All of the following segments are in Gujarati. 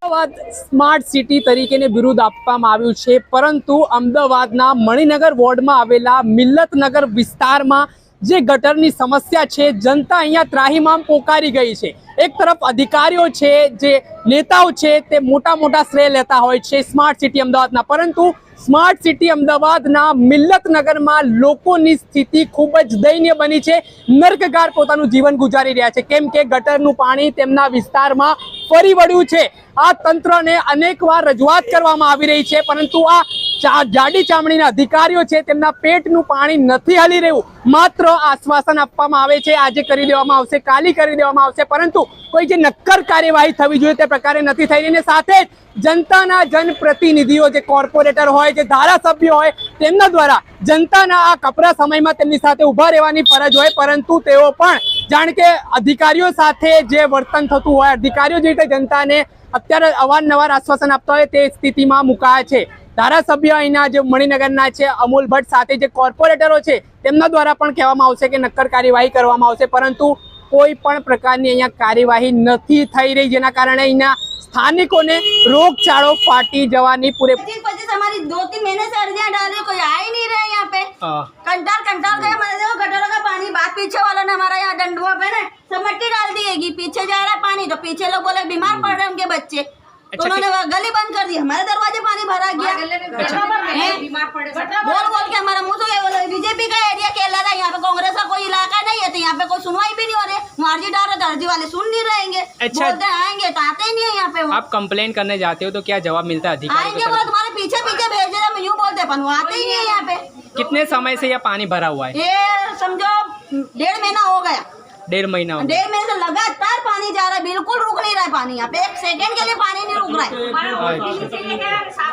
અમદાવાદ સ્માર્ટ સિટી તરીકેને બિરુદ આપવામાં આવ્યું છે, પરંતુ અમદાવાદના મણિનગર વોર્ડમાં આવેલા મિલ્લતનગર વિસ્તારમાં જે ગટરની સમસ્યા છે, જનતા અહીંયા ત્રાહીમામ પોકારી ગઈ છે. એક તરફ અધિકારીઓ છે, જે નેતાઓ છે, તે મોટા મોટા શ્રેય લેતા હોય છે સ્માર્ટ સિટી અમદાવાદના. પરંતુ સ્માર્ટ સિટી અમદાવાદના મિલ્લતનગરમાં લોકોની સ્થિતિ ખૂબ જ દયનીય બની છે. નર્કગાર પોતાનું જીવન ગુજારી રહ્યા છે. કેમ કે ગટરનું પાણી તેમના વિસ્તારમાં ફરી વળ્યું છે. આ તંત્રને અનેકવાર રજૂઆત કરવામાં આવી રહી છે, પરંતુ આ જાડી ચામડીના અધિકારીઓ છે, તેમના પેટનું પાણી નથી હલી રહ્યું. માત્ર આશ્વાસન આપવામાં આવે છે, આજે કરી દેવામાં આવશે, કાલી કરી દેવામાં આવશે, પરંતુ કોઈ જે નક્કર કાર્યવાહી થવી જોઈએ તે પ્રકારે નથી થઈ રહી. સાથે જનતાના જનપ્રતિનિધિઓ, જે કોર્પોરેટર હોય, જે ધારાસભ્યો હોય, તેમના દ્વારા જનતાના આ કપરા સમયમાં તેમની સાથે ઊભા રહેવાની ફરજ હોય, પરંતુ તેઓ પણ, જાણ કે અધિકારીઓ સાથે જે વર્તન થતું હોય, અધિકારીઓ જે રીતે જનતાને અત્યારે અવારનવાર આશ્વાસન આપતા હોય, તે સ્થિતિમાં મુકાયા છે. ધારાસભ્ય અહીંના જે મણિનગરના છે અમૂલ ભટ્ટ સાથે જે કોર્પોરેટરો છે તેમના દ્વારા પણ કહેવામાં આવશે કે નક્કર કાર્યવાહી કરવામાં આવશે પરંતુ કોઈ પણ પ્રકારની અહીંયા કાર્યવાહી નથી થઈ રહી જેના કારણે અહીંના સ્થાનિકોને રોગચાળો ફાટી જવાની પૂરે पच्चीस पच्चीस हमारी दो तीन महीने से अर्जियां डाल रही कोई आ ही नहीं रहा है यहाँ पे कंटाल कंटाल गए हमारे देखो गटरों का पानी बात पीछे वालों ने हमारा यहाँ डंडुआ पे ना सब मिट्टी डाल दिएगी पीछे जा रहा है पानी तो पीछे लोग बोले बीमार पड़ रहे हैं उनके बच्चे तो उन्होंने वो गली बंद कर दी हमारे दरवाजे पानी भरा गया। बोल बोल के हमारा मुँह बोले बीजेपी का एरिया खेला रहा है यहाँ पे कांग्रेस का कोई इलाका नहीं है तो यहाँ पे कोई सुनवाई भी नहीं हो रही। वो अर्जी डाल रहे तो अर्जी वाले सुन नहीं रहेंगे। अच्छा। बोलते आएँगे तो आते नहीं है यहाँ पे आप कंप्लेन करने जाते हो तो क्या जवाब मिलता है आएँगे की वो तुम्हारे पीछे पीछे भेज रहे हम यूँ बोलते हैं, वो आते ही नहीं है यहाँ पे। कितने समय से यह पानी भरा हुआ है? ये समझो डेढ़ महीना हो गया। डेढ़ महीना डेढ़ महीने से लगातार पानी जा रहा है बिल्कुल रुक नहीं रहा है पानी यहाँ पे। एक सेकंड के लिए पानी नहीं रुक रहा है।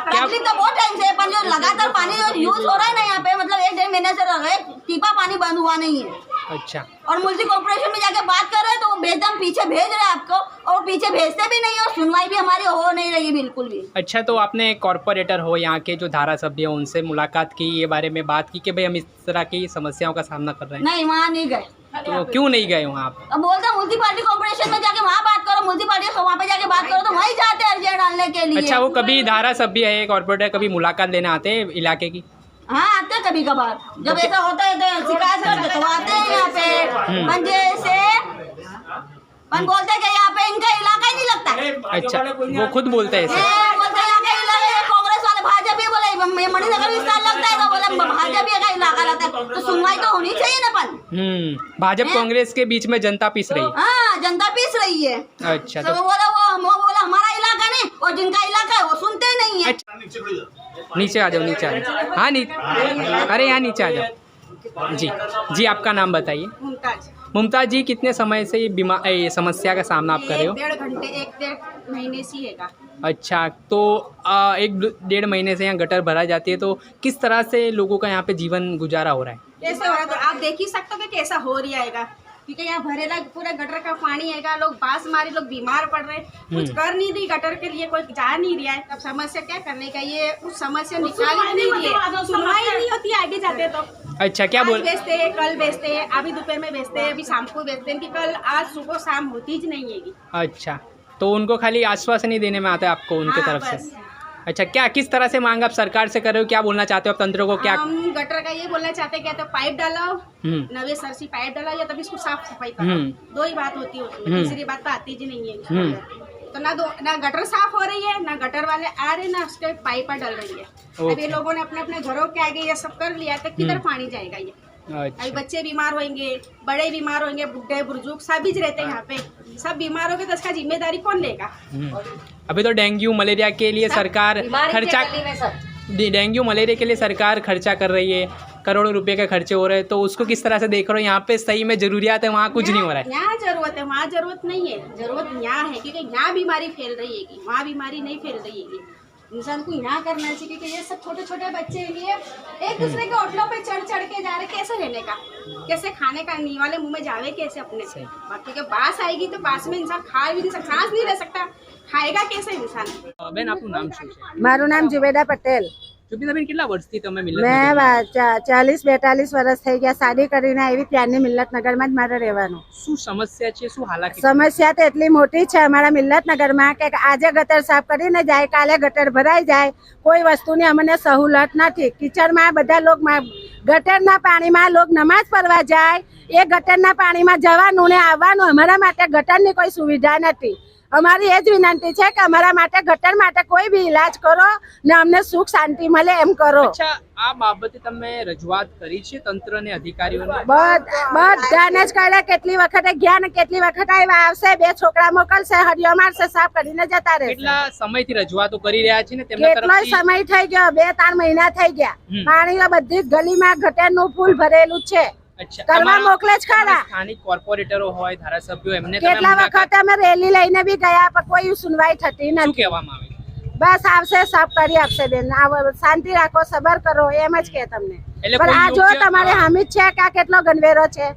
तकलीफ़ तो बहुत टाइम से है पर जो लगातार पानी जो यूज़ हो रहा है ना यहाँ पे मतलब एक डेढ़ महीने से रह गए टीपा पानी बंद हुआ नहीं है। अच्छा। और मुल्सी कॉर्पोरेशन में जाके बात कर रहे हैं तो वो एकदम पीछे भेज रहे हैं आपको और पीछे भेजते भी नहीं और सुनवाई भी हमारी हो नहीं रही है बिल्कुल भी। अच्छा तो आपने कॉरपोरेटर हो यहाँ के जो धारासभ्य हो उनसे मुलाकात की ये बारे में बात की कि भाई हम इस तरह की समस्याओं का सामना कर रहे हैं? नहीं वहाँ नहीं गए। तो क्यों नहीं गए वहाँ आप अब बोलते हैं म्यूनसिपालिटी कॉर्पोरेशन में जाके वहाँ बात करो म्यूनसिपालिटी वहाँ पे जाके बात करो तो वहीं जाते हैं अर्जियाँ डालने के लिए। अच्छा वो कभी धारासभ्य है कॉरपोरेटर कभी मुलाकात लेने आते हैं इलाके की? हाँ आते हैं कभी कभार। जब ऐसा होता है तो शिकायत करते तो आते हैं यहाँ पे। हम्म। पर जैसे पर बोलते हैं कि यहाँ पे इनका इलाका ही नहीं लगता। अच्छा वो खुद बोलते हैं हैं यहाँ का इलाका है, कांग्रेस वाले भाजपा बोले मणिनगर विस्तार लगता है तो बोले भाजपा का इलाका लगता है। तो सुनवाई तो होनी चाहिए हम्म भाजपा कांग्रेस के बीच में जनता पिस रही। है हाँ जनता पीस रही है। अच्छा तो तो बोला वो वो बोला हमारा इलाका नहीं और जिनका इलाका है वो सुनते ही नहीं है। अच्छा। नीचे आ जाओ नीचे आ जाओ। हाँ नी अरे यहाँ नीचे आ जाओ। जी जी आपका नाम बताइए। मुमताज़। मुमताज़ जी कितने समय से ये बीमा ये समस्या का सामना आप कर रहे हो? डेढ़ घंटे एक डेढ़ महीने से ही हैगा। अच्छा तो आ, एक डेढ़ महीने से यहाँ गटर भरा जाती है तो किस तरह से लोगों का यहाँ पे जीवन गुजारा हो रहा है? कैसे हो रहा है तो आप देख ही सकते हो कि कैसा हो रहा हैगा क्योंकि यहाँ भरेला पूरा गटर का पानी हैगा लोग बाँस मारे लोग बीमार पड़ रहे कुछ हम्म। कर नहीं रही गटर के लिए कोई जा नहीं रहा है। अब समस्या क्या करने का? ये उस समस्या निकाल ही नहीं रही है। सुनवाई नहीं होती आगे जाते तो। अच्छा क्या बोल बेचते हैं कल बेचते हैं अभी दोपहर में बेचते हैं अभी शाम को बेचते हैं कि कल आज सुबह शाम होती ही नहीं है अच्छा तो उनको खाली आश्वासन ही देने में आता है आपको उनके हाँ, तरफ़ बस। से अच्छा क्या किस तरह से मांग आप सरकार से कर रहे हो क्या बोलना चाहते हो आप तंत्र को क्या हम गटर का ये बोलना चाहते हैं कि या तो पाइप डालाओ हम्म नवे सरसी पाइप डाला या तब इसको साफ सफाई करो हम्म। दो ही बात होती है उसमें हम्म। तीसरी बात तो आती जी नहीं है हम्म। तो ना दो ना गटर साफ हो रही है ना गटर वाले आ रहे ना उसके पाइप डल रही है अब ओके। ये लोगों ने अपने अपने घरों के आगे ये सब कर लिया तो किधर हम्म। पानी जाएगा ये अभी अच्छा। बच्चे बीमार होंगे बड़े बीमार होंगे बुढ़े बुज़ुर्ग सभी रहते हैं यहाँ पे। सब बीमार हो गए तो इसका ज़िम्मेदारी कौन लेगा? हम्म। अभी तो डेंगू मलेरिया के लिए सरकार खर्चा डेंगू मलेरिया के लिए सरकार खर्चा कर रही है। करोड़ों रुपए के खर्चे हो रहे हैं तो उसको किस तरह से देख रहे हो? यहाँ पे सही में जरूरियात है वहाँ कुछ नहीं हो रहा है। यहाँ ज़रूरत है वहाँ ज़रूरत नहीं है। ज़रूरत यहाँ है क्योंकि यहाँ बीमारी फैल रही है वहाँ बीमारी नहीं फैल रही है इंसान को यहाँ करना चाहिए क्योंकि ये सब छोटे छोटे बच्चे लिए एक दूसरे के होटलों पे चढ़ चढ़ के जा रहे कैसे रहने का? कैसे खाने का नहीं वाले मुँह में जावे कैसे अपने? से बाकी के बास आएगी तो बास में इंसान खा भी नहीं सकता सांस नहीं रह सकता खाएगा कैसे इंसान? बहन नाम जुबेदा पटेल। નામ જુબેદા પટેલ સુબિતાબેન કેટલા વર્ષથી તમે મિલત મેં ચાલીસ બેતાલીસ વર્ષ થઈ ગયા. શાદી કરીને આવી ત્યારની મિલ્લતનગરમાં જ મારે રહેવાનું. શું સમસ્યા છે? શું હાલાકી? સમસ્યા તો એટલી મોટી છે અમારા મિલ્લતનગરમાં કે આજે ગટર સાફ કરીને જાય કાલે ગટર ભરાઈ જાય. કોઈ વસ્તુની અમને સહુલત નથી. કિચડમાં બધા લોક ગટરના પાણીમાં લોક નમાઝ પડવા જાય. એ ગટરના પાણીમાં જવાનું ને આવવાનું અમારા માટે ગટરની કોઈ સુવિધા નથી. અમારી એ જ વિનંતી છે કે અમારા માટે ગટર માટે કોઈ બી ઈલાજ કરો ને અમને સુખ શાંતિ મળે એમ કરો. આ બાબતે તમે રજૂઆત કરી છે તંત્રને અધિકારીઓને? બધ- બધાને જ કહે કેટલી વખતે ગયા ને કેટલી વખત આવ્યા આવશે બે છોકરા મોકલશે હરિયો મારશે સાફ કરીને જતા રહેશે. કેટલા સમયથી રજૂઆતો કરી રહ્યા છે ને તેમના કેટલો સમય થઈ ગયો બે ત્રણ મહિના થઈ ગયા. પાણી બધી જ ગલીમાં ગટરનું ફૂલ ભરેલું છે. કરવા મોકલે જ ખરા. સ્થાનિક કોર્પોરેટરો હોય ધારાસભ્યો એમને કેટલા વખત અમે રેલી લઈને બી ગયા પણ કોઈ સુનવાઈ થતી નથી. કહેવામાં આવે? બસ આવશે સાફ કરી આપશે બેન. શાંતિ રાખો સબર કરો એમ જ કે તમને. એટલે પણ આ જો તમારે હામી છે કે આ કેટલો ગણવેરો છે?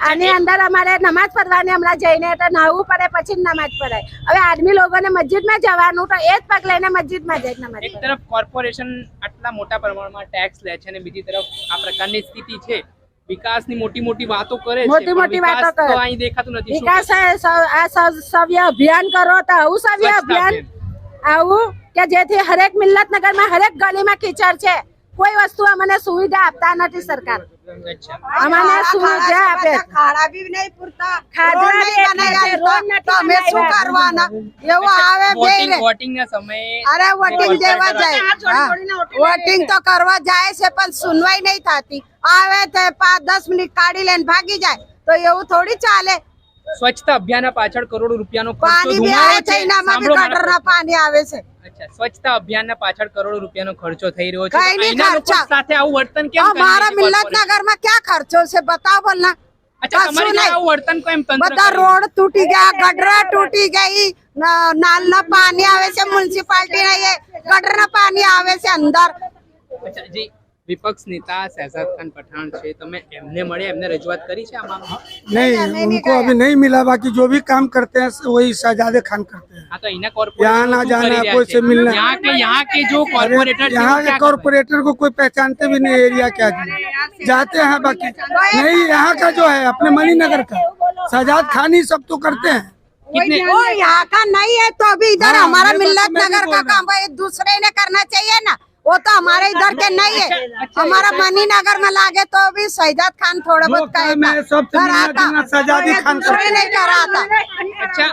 આની અંદર અમારે નમાજ પડવાની હમણાં જઈને તો નહાવું પડે પછી જ નમાજ પડાય હવે આદમી લોકોને મસ્જિદમાં જવાનું તો એ જ પગ લઈને મસ્જિદમાં જાય નમાજ એક તરફ કોર્પોરેશન આટલા મોટા પ્રમાણમાં ટેક્સ લે છે અને બીજી તરફ આ પ્રકારની સ્થિતિ છે. વિકાસની મોટી મોટી વાતો કરે છે મોટી મોટી વાતો કરે. અહીં દેખાતું નથી. વિકાસ આ સવ્ય અભિયાન કરો તો આવું સવ્ય અભિયાન આવું કે જેથી હરેક મિલ્લત નગરમાં હરેક ગલીમાં કિચડ છે. કોઈ વસ્તુ અમને સુવિધા આપતા નથી સરકાર. અચ્છા શું સુવિધા આપે? ખાડા બી નહીં પૂરતા. ખાધા બી નહીં એટલા તો અમે શું કરવાના? એવું આવે બે વોટિંગ ના. સમયે અરે વોટિંગ દેવા જાય. વોટિંગ તો કરવા જાય છે પણ સુનવાઈ નહીં થતી. આવે તે પાંચ દસ મિનિટ કાઢી લઈને ભાગી જાય. તો એવું થોડી ચાલે. સ્વચ્છતા અભિયાન પાછળ કરોડો રૂપિયાનો ખર્ચો પાણી આવે છે પાણી આવે છે. અચ્છા સ્વચ્છતા પાછળ કરોડો રૂપિયાનો ખર્ચો થઈ રહ્યો છે. કઈ નહીં ખર્ચા. સાથે આવું વર્તન કેમ મારા રહી છે માં ક્યાં ખર્ચો છે બતાવો બધા રોડ તૂટી ગયા ગટરા તૂટી ગઈ ન- નાલના પાણી આવે છે મ્યુનિસિપાલિટી ના ગટરના પાણી આવે છે અંદર. જી. વિપક્ષ નેતા શહેજાદ ખાન પઠાણ છે તમે એમને મળે એમને રજૂઆત કરી છે આ મામલે नहीं उनको अभी नहीं मिला बाकी जो भी काम करते हैं वही शहजादे खान करते हैं हाँ तो અહીંના corporator यहाँ ना શું जाना, કરી રહ્યા कोई છે? से मिलना। यहाँ के यहाँ के जो अरे कॉर्पोरेटर थे, वो यहाँ क्या के कॉर्पोरेटर को कोई पहचानते भी नहीं एरिया क्या है जाते हैं बाकी नहीं यहाँ का जो है अपने मणिनगर का शहजाद खान ही सब तो करते हैं कितने वो यहाँ का नहीं है तो अभी इधर हाँ, हमारा ये बात मिल्लत तो मैं भी नगर बोल का रहा काम भाई दूसरे ने करना चाहिए ना वो तो हमारे इधर के नहीं है हमारा मनी नगर में लागे तो अभी शहजाद खान थोड़ा जो बहुत काम है, सबसे करा मिलना जुलना शहजादी था खान दूसरे करते नहीं करा था अच्छा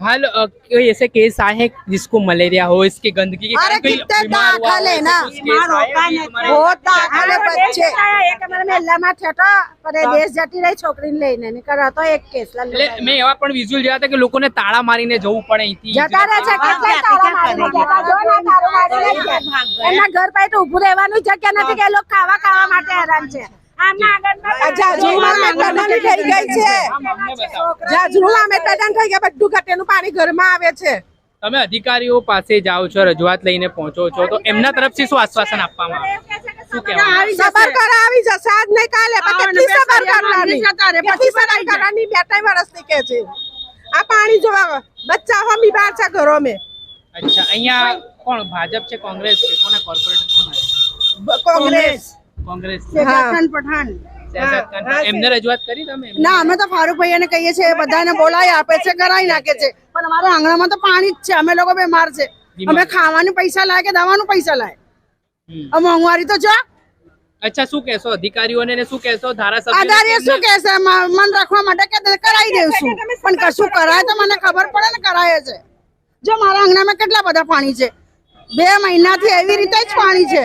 हाल अ, कोई ऐसे केस आए हैं जिसको मलेरिया हो इसकी गंदगी के अरे कारण कोई कितने बीमार हुआ दाखल हो, है ऐसे ना, कुछ केस आए हैं अभी तुम्हारे- बहुत दाखल है बच्चे એક અમારા મહેલામાં થયો પણ એ દેશ જતી રહી છોકરીને લઈને નીકળ હતો એક કેસ એટલે મેં એવા પણ વિઝ્યુઅલ જોયા હતા કે લોકોને તાળા મારીને જવું પડે અહીંથી જતા રહે છે કેટલાય તાળા મારીને જતા જો ને તાળું મારીને જાય. એમના ઘર પાસે તો ઊભું રહેવાનું જગ્યા નથી કે એ લોકો ખાવા ખાવા માટે હેરાન છે તમે અધિકારીઓ પાસે જાઓ છો રજૂઆત લઈને પહોંચો છો તો એમના તરફથી શું આશ્વાસન આપવામાં આવે? સબર કરાવી જશે આજ નહીં કાલે કેટલી સબર કરવાની કેટલી સબર કરવાની બે ત્રણ વર્ષની કે છે. આ પાણી જોવા બચ્ચા હો બીમાર છે ઘરો મેં અચ્છા અહીંયા કોણ ભાજપ છે કોંગ્રેસ છે? કોના કોર્પોરેટર કોણ કોંગ્રેસ. કોંગ્રેસ. ખાન પઠાણ. એમને રજૂઆત કરી તમે ના અમે તો ફારૂક કહીએ છીએ બધાને બોલાવી આપે છે કરાવી નાખે છે. પણ અમારે આંગણામાં તો પાણી જ છે અમે લોકો બીમાર છે. અમે ખાવાનું પૈસા લાય કે દવાનું પૈસા લાય? મોંઘવારી તો જો. અચ્છા શું કહેશો? અધિકારીઓને શું કહેશો? ધારાસભ્ય આધારે શું કે મન રાખવા માટે કે કરાવી દેશું. પણ કશું કરાય તો મને ખબર પડે ને કરાય છે. જો મારા આંગણામાં કેટલા બધા પાણી છે? બે મહિનાથી એવી રીતે જ પાણી છે.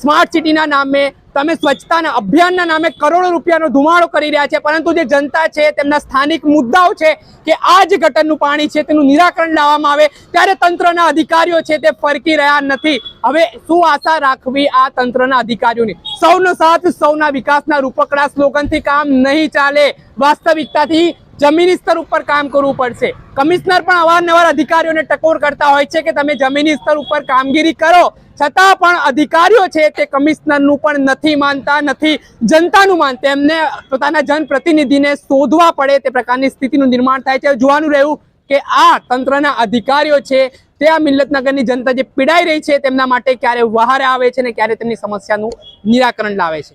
સ્માર્ટ સિટીના નામે તમે સ્વચ્છતાના અભિયાનના નામે કરોડો રૂપિયાનો ધુમાડો કરી રહ્યા છે, પરંતુ જે જનતા છે, તેમના સ્થાનિક મુદ્દાઓ છે કે આ જ ગટરનું પાણી છે, તેનું નિરાકરણ લાવવામાં આવે, ત્યારે તંત્રના અધિકારીઓ છે તે ફરકી રહ્યા નથી. હવે શું આશા રાખવી આ તંત્રના અધિકારીઓની? સૌનો સાથ, સૌના વિકાસના રૂપકડા સ્લોગનથી કામ નહીં ચાલે. વાસ્તવિકતાથી જમીની સ્તર ઉપર કામ કરવું પડશે. કમિશનર પણ અવારનવાર અધિકારીઓને ટકોર કરતા હોય છે કે તમે જમીની સ્તર ઉપર કામગીરી કરો. છતાં પણ અધિકારીઓ છે તે કમિશનરનું પણ નથી માનતા, નથી જનતાનું માનતા. એમને પોતાના જનપ્રતિનિધિને શોધવા પડે તે પ્રકારની સ્થિતિનું નિર્માણ થાય છે. જોવાનું રહ્યું કે આ તંત્રના અધિકારીઓ છે તે આ મિલ્લતનગરની જનતા જે પીડાઈ રહી છે તેમના માટે ક્યારે વહારે આવે છે અને ક્યારે તેમની સમસ્યાનું નિરાકરણ લાવે છે.